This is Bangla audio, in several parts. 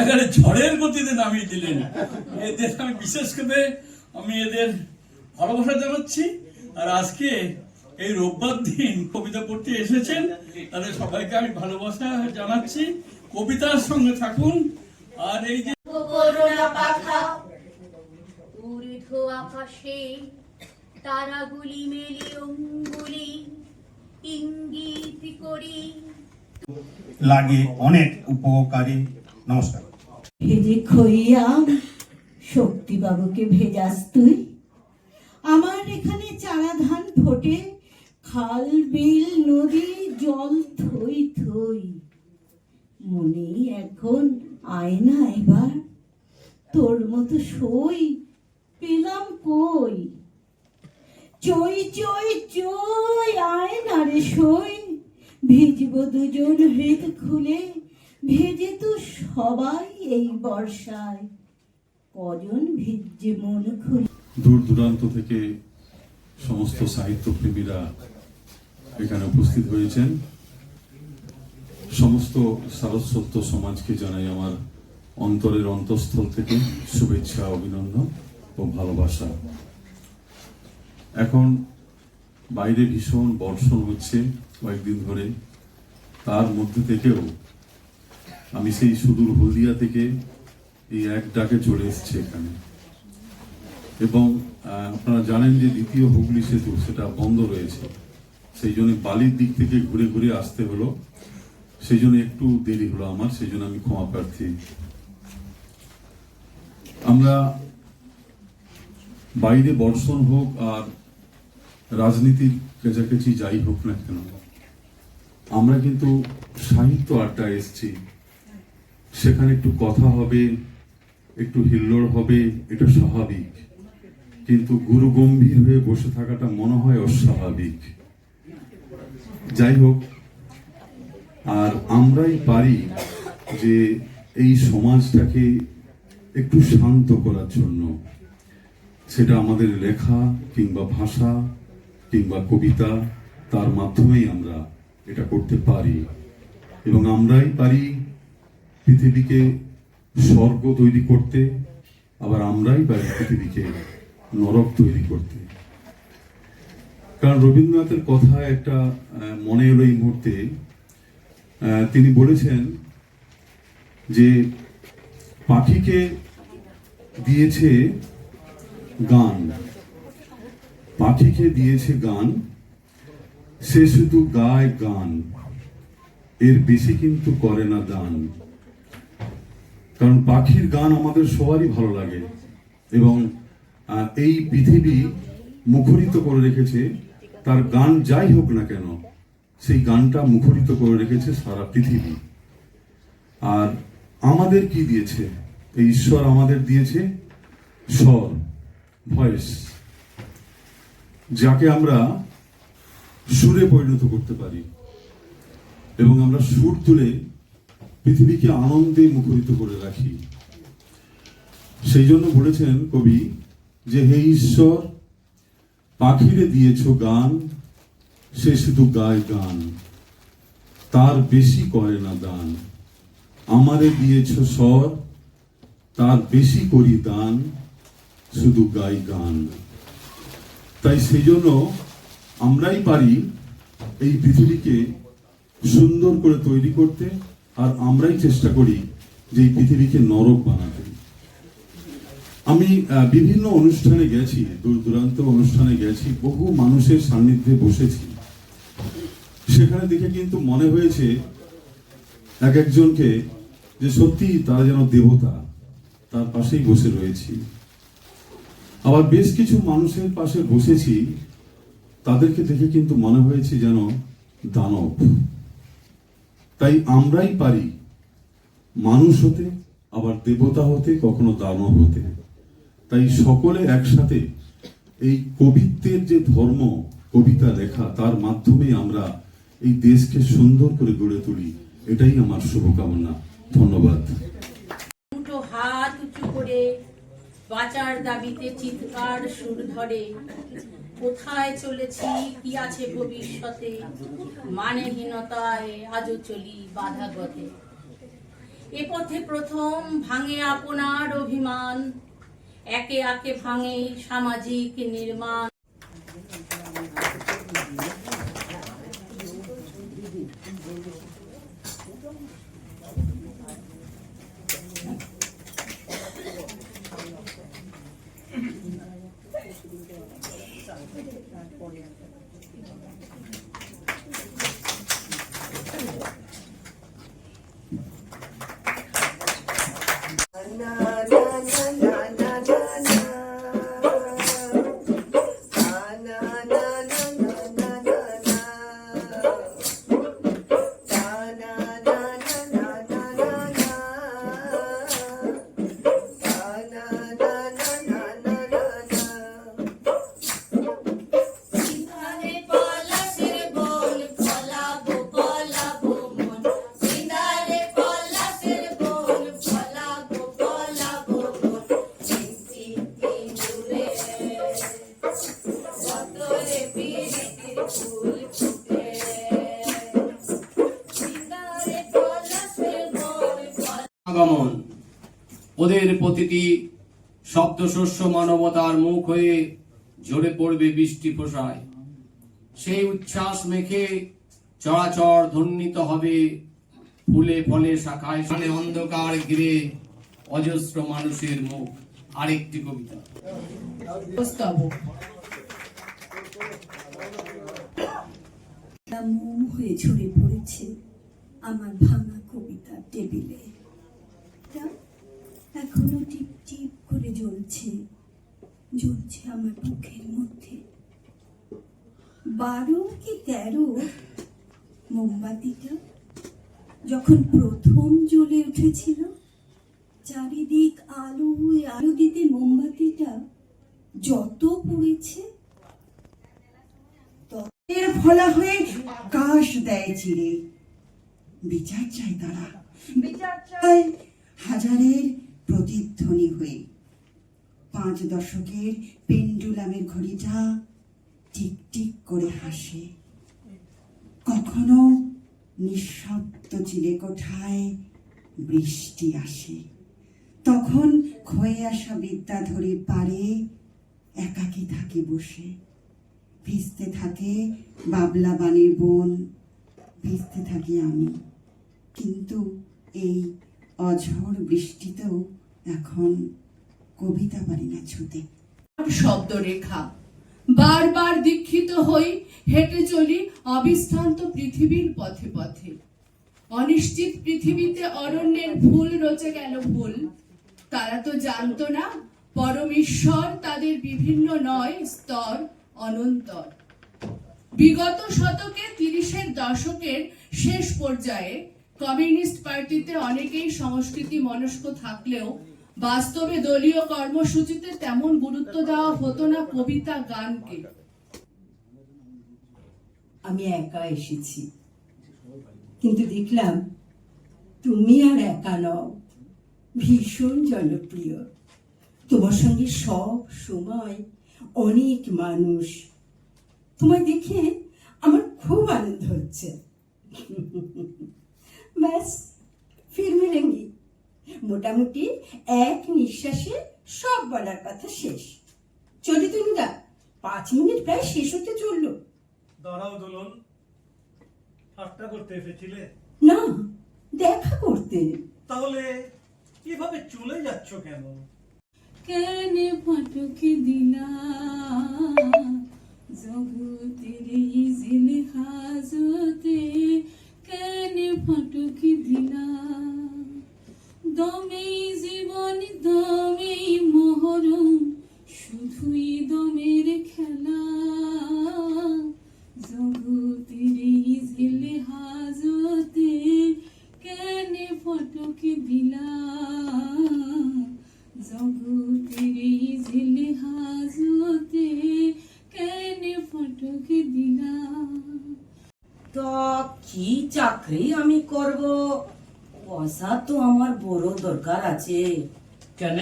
এখানে ঝড়ের গতিতে নামিয়ে দিলেন। এদের আমি বিশেষ করে আমি এদের ভালোবাসা জানাচ্ছি। আর আজকে এই রোববার দিন কবিতা পড়তে এসেছেন। তাদের সবাইকে আমি ভালোবাসা জানাচ্ছি। কবিতার সঙ্গে থাকুন। আর এই যে ঊর্ধ্ব আকাশে তারাগুলি মেলি অঙ্গুলি ইঙ্গিত করি। লাগে অনেক উপকারী। নমস্কার। ভেজে খইয়াম শক্তিবাবুকে ভেজাস তুই। আমার এখানে চারা ধান ফোটে, খাল, বিল, নদী, জল থই থই। মনে এখন আয় না এবার। তোর মতো সই পেলাম কই? চই চই চই আয় না রে সই। ভিজব দুজন হৃদ খুলে ভেজে তো সবাই এই বর্ষায়। কজন ভিজে মন খুলে। দূর দূরান্ত থেকে সমস্ত সাহিত্যপ্রেমীরা এখানে উপস্থিত হয়েছেন। সমস্ত সারস্বত সমাজকে জানাই আমার অন্তরের অন্তঃস্থল থেকে শুভেচ্ছা, অভিনন্দন ও ভালোবাসা। এখন বাইরে ভীষণ বর্ষণ হচ্ছে কয়েকদিন ধরে। তার মধ্যে থেকেও আমি সেই সুদূর হলদিয়া থেকে এই এক ডাকে চলে এসেছি এখানে। এবং আপনারা জানেন যে দ্বিতীয় হুগলি সেতু সেটা বন্ধ রয়েছে। সেই জন্য বালির দিক থেকে ঘুরে ঘুরে আসতে হলো। সেই জন্য একটু দেরি হলো আমার, সেই জন্য আমি ক্ষমা প্রার্থী। আমরা বাইরে বর্ষণ হোক আর রাজনীতির কেচাকেচি যাই হোক না কেন, আমরা কিন্তু সাহিত্য আড্ডায় এসেছি। সেখানে একটু কথা হবে, একটু হিল্লোড় হবে, এটা স্বাভাবিক। কিন্তু গুরু গম্ভীর হয়ে বসে থাকাটা মনে হয় অস্বাভাবিক। যাই হোক, আর আমরাই পারি যে এই সমাজটাকে একটু শান্ত করার জন্য। সেটা আমাদের লেখা কিংবা ভাষা কিংবা কবিতা, তার মাধ্যমেই আমরা এটা করতে পারি। এবং আমরাই পারি পৃথিবীকে স্বর্গ তৈরি করতে, আবার আমরাই পারি পৃথিবীকে নরক তৈরি করতে। কারণ রবীন্দ্রনাথের কথা একটা মনে এলো এই মুহূর্তে। তিনি বলেছেন যে পাখিকে দিয়েছে গান। পাখিকে দিয়েছে গান, সে শুধু গায় গান, এর বেশি কিন্তু করে না দান। কারণ পাখির গান আমাদের সবারই ভালো লাগে। এবং এই পৃথিবী মুখরিত করে রেখেছে, তার গান যাই হোক না কেন, সেই গানটা মুখরিত করে রেখেছে সারা পৃথিবী। আর আমাদের কি দিয়েছে? এই ঈশ্বর আমাদের দিয়েছে স্বর, ভয়েস, যাকে আমরা সুরে পরিণত করতে পারি। এবং আমরা সুর তুলে পৃথিবীকে আনন্দে মুখরিত করে রাখি। সেই জন্য বলেছেন কবি যে, হে ঈশ্বর, পাখিরে দিয়েছ গান, সে শুধু গায় গান, তার বেশি করে না দান। আমারে দিয়েছ স্বর, তার বেশি করি দান, শুধু গাই গান। তাই সেই জন্য আমরাই পারি এই পৃথিবীকে সুন্দর করে তৈরি করতে আর আমরাই চেষ্টা করি যে এই পৃথিবীকে নরক বানাতে। আমি বিভিন্ন অনুষ্ঠানে গেছি, দূর দূরান্ত অনুষ্ঠানে গেছি, বহু মানুষের সান্নিধ্যে বসেছি। সেখানে দেখে কিন্তু মনে হয়েছে এক একজনকে যে সত্যি তারা যেন দেবতা, তার পাশেই বসে রয়েছি। আবার বেশ কিছু মানুষের পাশে বসেছি, তাদেরকে দেখে কিন্তু মনে হয়েছে যেন দানব। তাই আমরাই পারি মানুষ হতে, আবার দেবতা হতে, কখনো দানব হতে। তাই সকলে একসাথে এই কবিত্বের যে ধর্ম, কবিতা লেখা, তার মাধ্যমে আমরা এই দেশকে সুন্দর করে গড়ে তুলি। এটাই আমার শুভকামনা। ধন্যবাদ। হাত উঁচু করে বাঁচার দাবিতে চিৎকার সুর ধরে। কোথায় চলেছি, কি আছে ভবিষ্যতে? মানেহীনতায় আজও চলি বাধা গতে এ পথে প্রথম ভাঙে আপনার অভিমান, একে একে ভাঙে সামাজিক নির্মাণ। আগমন। ওদের প্রতিটি শব্দশস্য মানবতার মুখ হয়ে ঝরে পড়বে বৃষ্টি ফোসায়। সেই উচ্ছ্বাস মেখে চরাচর ধ্বনিত হবে ফুলে ফলে শাখায় শানে অন্ধকার ঘিরে অজস্র মানুষের মুখ। আরেকটি কবিতা। মোম হয়ে ঝরে পড়েছে আমার ভাঙা কবিতা টেবিলে। তা এখনও টিপ টিপ করে জ্বলছে জ্বলছে আমার বুকের মধ্যে। বারো কি তেরো মোমবাতিটা যখন প্রথম জ্বলে উঠেছিল, চারিদিক আলো আলো দিতে মোমবাতিটা যত পুড়েছে এর ফলা হয়ে কাশ দেয় চিরে। বিচার চাই তারা। বিচার চাই হাজারের প্রতিধ্বনি হয়ে পাঁচ দশকের পেন্ডুলামের ঘড়িটা টিক টিক করে হাসে। কখনো নিঃশব্দ চিলে কোঠায় বৃষ্টি আসে। তখন ক্ষয়ে আসা বিদ্যাধরীর পারে, একাকী থাকে বসে। ভিজতে থাকে বাবলা বানের বন, ভিজতে থাকি আমি। কিন্তু এই অঝড় বৃষ্টিতেও এখন কবিতা পারি না ছুতে। শব্দরেখা বারবার দীক্ষিত হই, হেঁটে চলি অবিশ্রান্ত পৃথিবীর পথে পথে। অনিশ্চিত পৃথিবীতে অরণ্যের ফুল রচে গেল ফুল। তারা তো জানতো না পরমেশ্বর তাদের বিভিন্ন নয়, স্তর অনন্তর। বিগত শতকে তিরিশের দশকের শেষ পর্যায়ে কমিউনিস্ট পার্টিতে অনেকেই সংস্কৃতি মনস্ক থাকলেও বাস্তবে দলীয় কর্মসূচিতে তেমন গুরুত্ব দেওয়া হতো না কবিতা গানকে। আমি একা এসেছি। কিন্তু দেখলাম তুমি আর একা নও, ভীষণ জনপ্রিয়। তোমার সঙ্গে সব সময় অনেক মানুষ। তোমায় দেখে আমার খুব আনন্দ হচ্ছে। ব্যাস ফির মিলেঙ্গি মোটামুটি এক নিঃশ্বাসে সব বলার কথা শেষ। চলি তুনুদা পাঁচ মিনিট প্রায় শেষ হতে চলল। দাঁড়াও দোলন ঠাট্টা করতে এসেছিলে? না দেখা করতে। তাহলে এভাবে চলে যাচ্ছ কেন? কেন ফটকে দিলা? জগতের এই জিল দমেই জীবন দমেই মহরম, শুধুই দমের খেলা। জগতের জিল হাজতে কেন ফটকে দিলা? জগতের ঝিলে হাজতে কেন ফটকে দিলা? তো কি চাকরি আমি করব? পয়সা তো আমার বড় দরকার আছে। কেন?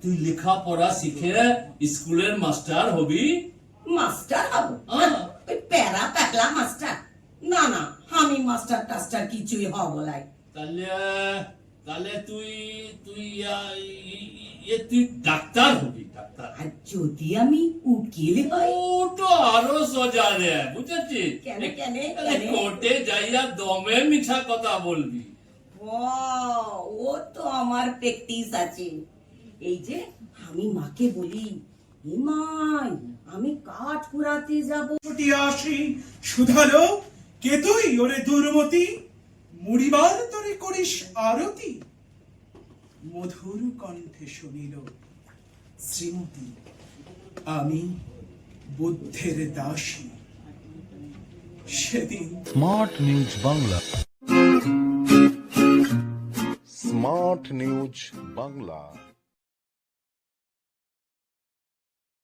তুই লেখাপড়া শিখে স্কুলের মাস্টার হবি? মাস্টার হব। ওই প্যারা প্যাকলা মাস্টার। না না আমি মাস্টার টাস্টার কিছুই হব লাই তাহলে তাহলে তুই তুই এ তুই ডাক্তার হবি ডাক্তার। আর যদি আমি উকিল হই? ওটা আরও সোজা রে বুঝেছিস? কেন, কেন, কোর্টে যাইয়া দমে মিছা কথা বলবি। ও ও তো আমার প্র্যাকটিস আছে। এই যে আমি মাকে বলি "এ মাই আমি কাঠ কুড়াতে যাব। ছুটি আসি শুধালো কে তুই ওরে দুর্মতি? মুড়িবার তরে করিস আরতি। মধুর কণ্ঠে শুনিল শ্রীমতী আমি বুদ্ধের দাসী। সেদিন Smart News Bangla Smart News Bangla